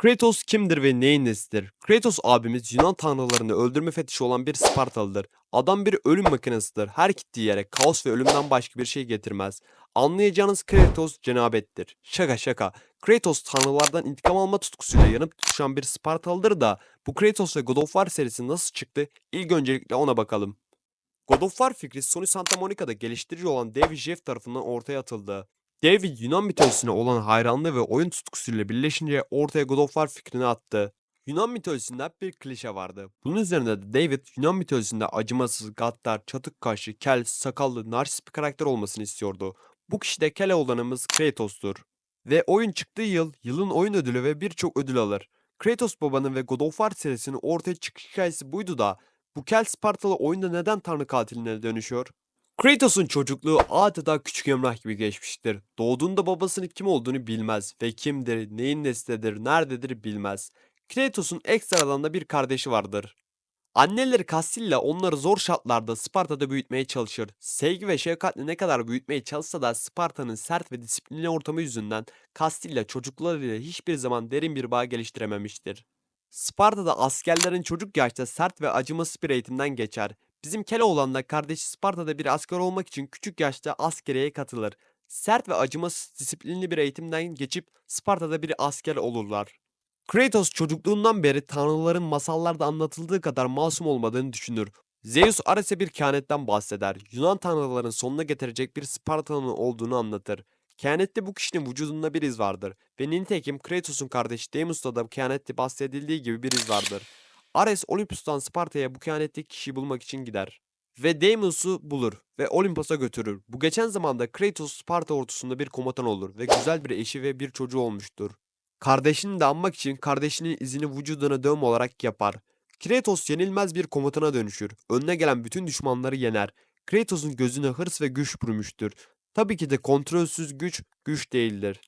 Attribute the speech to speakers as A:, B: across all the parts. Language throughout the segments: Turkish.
A: Kratos kimdir ve neyin nesidir? Kratos abimiz Yunan tanrılarını öldürme fetişi olan bir Spartalıdır. Adam bir ölüm makinesidir. Her gittiği yere kaos ve ölümden başka bir şey getirmez. Anlayacağınız Kratos cenabettir. Şaka şaka. Kratos tanrılardan intikam alma tutkusuyla yanıp tutuşan bir Spartalıdır da bu Kratos ve God of War serisi nasıl çıktı? İlk öncelikle ona bakalım. God of War fikri Sony Santa Monica'da geliştirici olan David Jeff tarafından ortaya atıldı. David Yunan mitolojisine olan hayranlığı ve oyun tutkusuyla birleşince ortaya God of War fikrini attı. Yunan mitolojisinde hep bir klişe vardı. Bunun üzerine de David Yunan mitolojisinde acımasız, gaddar, çatık kaşlı, kel, sakallı, narsist bir karakter olmasını istiyordu. Bu kişi de Keloğlanımız Kratos'tur. Ve oyun çıktığı yıl yılın oyun ödülü ve birçok ödül alır. Kratos babanın ve God of War serisinin ortaya çıkış hikayesi buydu da bu Kel Spartalı oyunda neden tanrı katiline dönüşüyor? Kratos'un çocukluğu adeta küçük Emrah gibi geçmiştir. Doğduğunda babasının kim olduğunu bilmez ve kimdir, neyin neslidir, nerededir bilmez. Kratos'un ekstradan da bir kardeşi vardır. Anneleri Kastilla onları zor şartlarda Sparta'da büyütmeye çalışır. Sevgi ve şefkatle ne kadar büyütmeye çalışsa da Sparta'nın sert ve disiplinli ortamı yüzünden Kastilla çocuklarıyla hiçbir zaman derin bir bağ geliştirememiştir. Sparta'da askerlerin çocuk yaşta sert ve acımasız bir eğitimden geçer. Bizim Keloğlan da kardeşi Sparta'da bir asker olmak için küçük yaşta askeriyeye katılır. Sert ve acımasız disiplinli bir eğitimden geçip Sparta'da bir asker olurlar. Kratos çocukluğundan beri tanrıların masallarda anlatıldığı kadar masum olmadığını düşünür. Zeus Ares'e bir kehanetten bahseder. Yunan tanrıların sonuna getirecek bir Spartalı'nın olduğunu anlatır. Kehanette bu kişinin vücudunda bir iz vardır ve nitekim Kratos'un kardeşi Deimos'ta da kehanette bahsedildiği gibi bir iz vardır. Ares Olympus'tan Sparta'ya bu kehanetteki kişiyi bulmak için gider. Ve Deimos'u bulur ve Olympus'a götürür. Bu geçen zamanda Kratos Sparta ordusunda bir komutan olur ve güzel bir eşi ve bir çocuğu olmuştur. Kardeşini de anmak için kardeşinin izini vücuduna dövme olarak yapar. Kratos yenilmez bir komutana dönüşür. Önüne gelen bütün düşmanları yener. Kratos'un gözüne hırs ve güç bürümüştür. Tabii ki de kontrolsüz güç, güç değildir.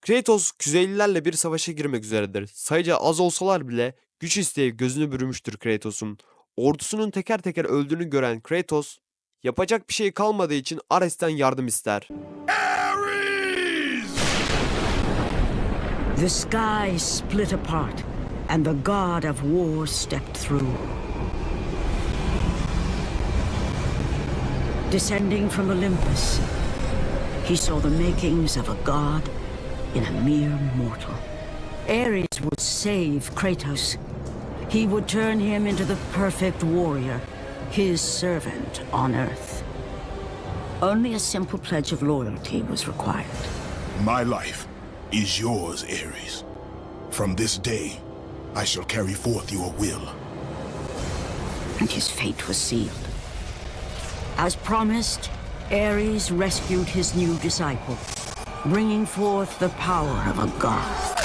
A: Kratos, Kuzeylilerle bir savaşa girmek üzeredir. Sayıca az olsalar bile güç isteği gözünü bürümüştür Kratos'un. Ordusunun teker teker öldüğünü gören Kratos, yapacak bir şey kalmadığı için Ares'ten yardım ister.
B: The sky split apart, and the god of war stepped through. Descending from Olympus, he saw the makings of a god in a mere mortal. Ares would save Kratos. He would turn him into the perfect warrior, his servant on earth. Only a simple pledge of loyalty was required.
C: My life is yours, Ares. From this day, I shall carry forth your will.
B: and his fate was sealed. As promised, Ares rescued his new disciple, bringing forth the power of a god,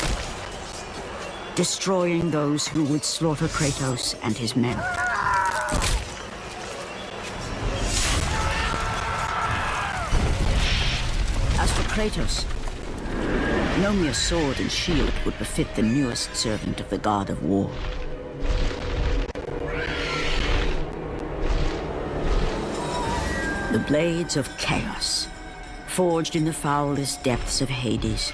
B: destroying those who would slaughter Kratos and his men. As for Kratos, no mere sword and shield would befit the newest servant of the god of war. The blades of chaos, forged in the foulest depths of Hades.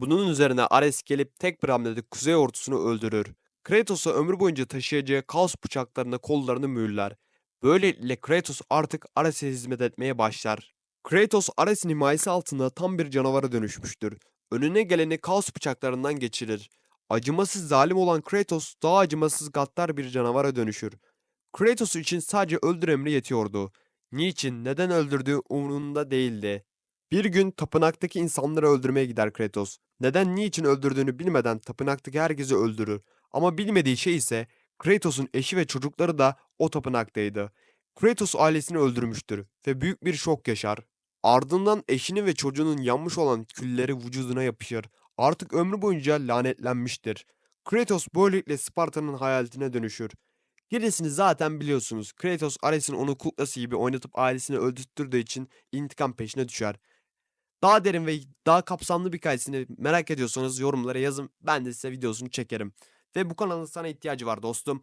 A: Bunun üzerine Ares gelip tek bir hamlede kuzey ordusunu öldürür. Kratos'a ömür boyunca taşıyacağı kaos bıçaklarına kollarını mühürler. Böylelikle Kratos artık Ares'e hizmet etmeye başlar. Kratos Ares'in himayesi altında tam bir canavara dönüşmüştür. Önüne geleni kaos bıçaklarından geçirir. Acımasız zalim olan Kratos daha acımasız gaddar bir canavara dönüşür. Kratos için sadece öldür emri yetiyordu. Niçin, neden öldürdüğü umurunda değildi. Bir gün tapınaktaki insanları öldürmeye gider Kratos. Neden niçin öldürdüğünü bilmeden tapınaktaki herkesi öldürür. Ama bilmediği şey ise Kratos'un eşi ve çocukları da o tapınaktaydı. Kratos ailesini öldürmüştür ve büyük bir şok yaşar. Ardından eşinin ve çocuğunun yanmış olan külleri vücuduna yapışır. Artık ömrü boyunca lanetlenmiştir. Kratos böylelikle Sparta'nın hayaletine dönüşür. Gerisini zaten biliyorsunuz. Kratos Ares'in onu kuklası gibi oynatıp ailesini öldürttürdüğü için intikam peşine düşer. Daha derin ve daha kapsamlı bir hikayesini merak ediyorsanız yorumlara yazın. Ben de size videosunu çekerim. Ve bu kanalın sana ihtiyacı var dostum.